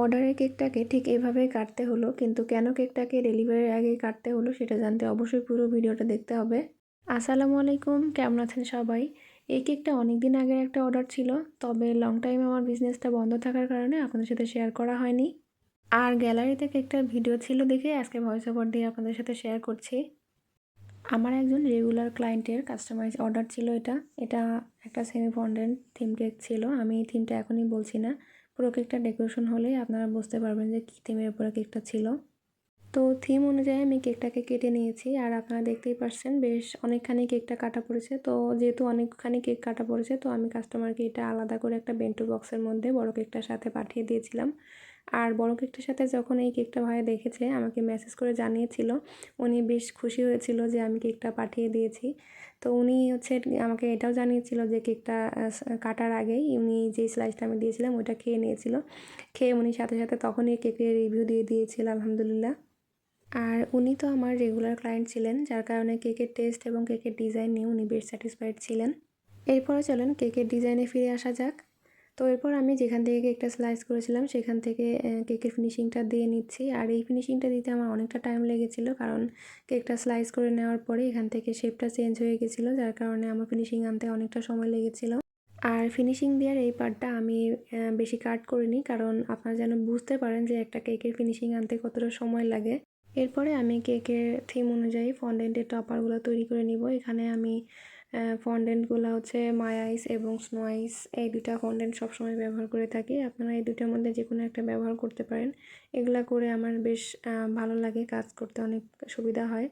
অর্ডারের কেকটাকে ঠিক এভাবেই কাটতে হলো, কিন্তু কেন কেকটাকে ডেলিভারির আগে কাটতে হলো সেটা জানতে অবশ্যই পুরো ভিডিওটা দেখতে হবে। আসসালামু আলাইকুম, কেমন আছেন সবাই? এই কেকটা অনেক দিন আগের একটা অর্ডার ছিল, তবে লং টাইম আমার বিজনেসটা বন্ধ থাকার কারণে আপনাদের সাথে শেয়ার করা হয়নি। আর গ্যালারিতে কেকটার ভিডিও ছিল দেখে আজকে ভয়েস ওভার দিয়ে আপনাদের সাথে শেয়ার করছি। আমার একজন রেগুলার ক্লায়েন্টের কাস্টমাইজ অর্ডার ছিল এটা। এটা একটা সেমি ফন্ডেন্ট থিম কেক ছিল, আমি এই থিমটা এখনই বলছি না। পুরো কেকটা ডেকোরেশন হলে আপনারা বুঝতে পারবেন যে কী থিমের উপরে কেকটা ছিল। তো থিম অনুযায়ী আমি কেকটাকে কেটে নিয়েছি আর আপনারা দেখতেই পারছেন বেশ অনেকখানি কেকটা কাটা পড়েছে। তো যেহেতু অনেকখানি কেক কাটা পড়েছে, তো আমি কাস্টমারকে এটা আলাদা করে একটা বেন্টু বক্সের মধ্যে বড় কেকটার সাথে পাঠিয়ে দিয়েছিলাম। আর বড় কেকটার সাথে যখন এই কেকটা ভাই দেখেছে, আমাকে মেসেজ করে জানিয়েছিল, উনি বেশ খুশি হয়েছিল যে আমি কেকটা পাঠিয়ে দিয়েছি। তো উনি হচ্ছে আমাকে এটাও জানিয়েছিল যে কেকটা কাটার আগেই উনি যে স্লাইসটা আমি দিয়েছিলাম ওইটা খেয়ে নিয়েছিল। খেয়ে উনি সাথে সাথে তখনই কেকের রিভিউ দিয়ে দিয়েছিল, আলহামদুলিল্লাহ। আর উনি তো আমার রেগুলার ক্লায়েন্ট ছিলেন, যার কারণে কেকের টেস্ট এবং কেকের ডিজাইন নিয়ে উনি বেশ স্যাটিসফাইড ছিলেন। এরপরে চলেন, কেকের ডিজাইনে ফিরে আসা যাক। তো এরপর আমি যেখান থেকে কেকটা স্লাইস করেছিলাম, সেখান থেকে কেকের ফিনিশিংটা দিয়ে নিচ্ছি। আর এই ফিনিশিংটা দিতে আমার অনেকটা টাইম লেগেছিলো, কারণ কেকটা স্লাইস করে নেওয়ার পরে এখান থেকে শেপটা চেঞ্জ হয়ে গেছিল, যার কারণে আমার ফিনিশিং আনতে অনেকটা সময় লেগেছিলো। আর ফিনিশিং দেওয়ার এই পার্টটা আমি বেশি কাট করিনি, কারণ আপনারা যেন বুঝতে পারেন যে একটা কেকের ফিনিশিং আনতে কতটা সময় লাগে। এরপরে আমি কেকের থিম অনুযায়ী ফন্ডেন্টের টপারগুলো তৈরি করে নিব। এখানে আমি ফন্ডেন্টগুলো হচ্ছে মায়াইস এবং স্নো আইস এই দুটা ফন্ডেন্ট সবসময় ব্যবহার করে থাকি। আপনারা এই দুটার মধ্যে যে কোনো একটা ব্যবহার করতে পারেন। এগুলা করে আমার বেশ ভালো লাগে, কাজ করতে অনেক সুবিধা হয়।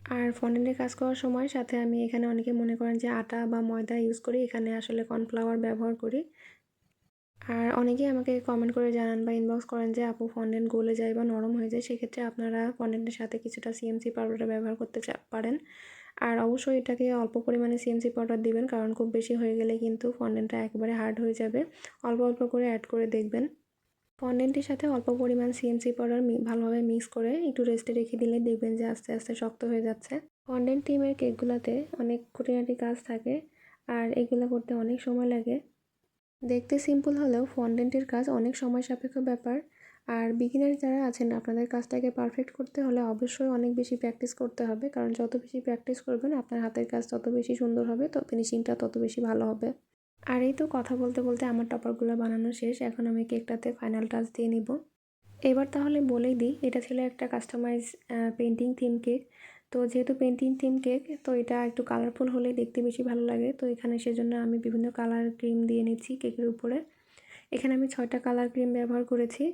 আর ফন্ডেন্টের কাজ করার সময় সাথে আমি এখানে অনেকে মনে করেন যে আটা বা ময়দা ইউজ করি, এখানে আসলে কর্নফ্লাওয়ার ব্যবহার করি। আর অনেকেই আমাকে কমেন্ট করে জানান বা ইনবক্স করেন যে, আপু ফন্ডেন্ট গলে যায় বা নরম হয়ে যায়। সেক্ষেত্রে আপনারা ফন্ডেন্টের সাথে কিছুটা সিএমসি পাউডারটা ব্যবহার করতে পারেন। আর অবশ্যই এটাকে অল্প পরিমাণে সিএমসি পাউডার দিবেন, কারণ খুব বেশি হয়ে গেলে কিন্তু ফন্ডেন্টটা একেবারে হার্ড হয়ে যাবে। অল্প অল্প করে অ্যাড করে দেখবেন। ফন্ডেন্টের সাথে অল্প পরিমাণ সিএমসি পাউডার ভালোভাবে মিক্স করে একটু রেস্টে রেখে দিলে দেখবেন যে আস্তে আস্তে শক্ত হয়ে যাচ্ছে। ফন্ডেন্ট টিমের কেকগুলোতে অনেক খুঁটিনাটি কাজ থাকে, আর এগুলো করতে অনেক সময় লাগে। দেখতে সিম্পল হলেও ফন্ডেন্টের কাজ অনেক সময় সাপেক্ষ ব্যাপার। আর বিগিনার যারা আছেন, আপনাদের কাজটাকে পারফেক্ট করতে হলে অবশ্যই অনেক বেশি প্র্যাকটিস করতে হবে। কারণ যত বেশি প্র্যাকটিস করবেন, আপনার হাতের কাজ তত বেশি সুন্দর হবে, তো ফিনিশিংটা তত বেশি ভালো হবে। আর এই তো কথা বলতে বলতে আমার টপারগুলো বানানো শেষ। এখন আমি কেকটাতে ফাইনাল টাচ দিয়ে নিব। এবার তাহলে বলেই দিই, এটা ছিল একটা কাস্টমাইজ পেন্টিং থিম কেক তো যেহেতু পেন্টিং থিম কেক তো এটা একটু কালারফুল হলেই দেখতে বেশি ভালো লাগে। তো এখানে সেজন্য আমি বিভিন্ন কালার ক্রিম দিয়ে নিচ্ছি কেকের উপরে। এখানে আমি ছয়টা কালার ক্রিম ব্যবহার করেছি।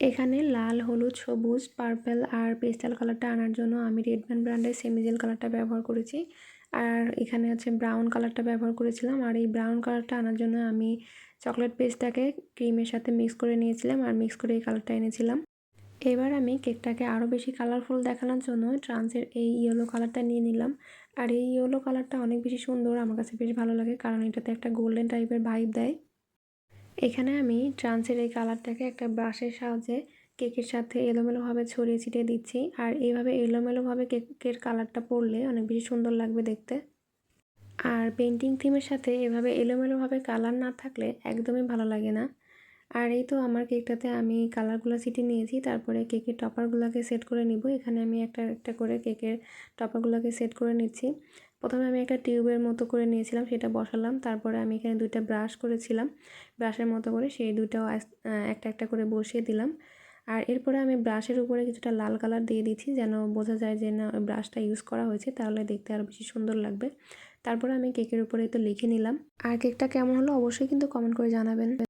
এখানে লাল, হলুদ, সবুজ, পার্পেল আর পেস্টাল কালারটা আনার জন্য আমি রেডম্যান ব্র্যান্ডের সেমিজেল কালারটা ব্যবহার করেছি। আর এখানে হচ্ছে ব্রাউন কালারটা ব্যবহার করেছিলাম। আর এই ব্রাউন কালারটা আনার জন্য আমি চকলেট পেস্টটাকে ক্রিমের সাথে মিক্স করে নিয়েছিলাম আর মিক্স করে এই কালারটা এনেছিলাম। এবার আমি কেকটাকে আরও বেশি কালারফুল দেখানোর জন্য ট্রান্সের এই ইয়েলো কালারটা নিয়ে নিলাম। আর এই ইয়েলো কালারটা অনেক বেশি সুন্দর, আমার কাছে বেশ ভালো লাগে, কারণ এটাতে একটা গোল্ডেন টাইপের ভাইব দেয়। এখানে আমি ট্রান্সের এই কালারটাকে একটা ব্রাশের সাহায্যে কেকের সাথে এলোমেলোভাবে ছড়িয়ে ছিটিয়ে দিচ্ছি। আর এইভাবে এলোমেলোভাবে কেকের কালারটা পড়লে অনেক বেশি সুন্দর লাগবে দেখতে। আর পেন্টিং থিমের সাথে এভাবে এলোমেলোভাবে কালার না থাকলে একদমই ভালো লাগে না। আর এই তো আমার কেকটাতে আমি কালারগুলো সিটি নিয়েছি, তারপরে কেকের টপারগুলোকে সেট করে নিব। এখানে আমি একটা একটা করে কেকের টপারগুলোকে সেট করে নিচ্ছি। প্রথমে আমি একটা টিউবের মতো করে নিয়েছিলাম, সেটা বসালাম। তারপরে আমি এখানে দুইটা ব্রাশ করেছিলাম, ব্রাশের মতো করে সেই দুইটাও একটা একটা করে বসিয়ে দিলাম। আর এরপরে আমি ব্রাশের উপরে কিছুটা লাল কালার দিয়ে দিচ্ছি, যেন বোঝা যায় যে না, ওই ব্রাশটা ইউজ করা হয়েছে, তাহলে দেখতে আরও বেশি সুন্দর লাগবে। তারপরে আমি কেকের উপরে তো লিখে নিলাম। আর কেকটা কেমন হলো অবশ্যই কিন্তু কমেন্ট করে জানাবেন।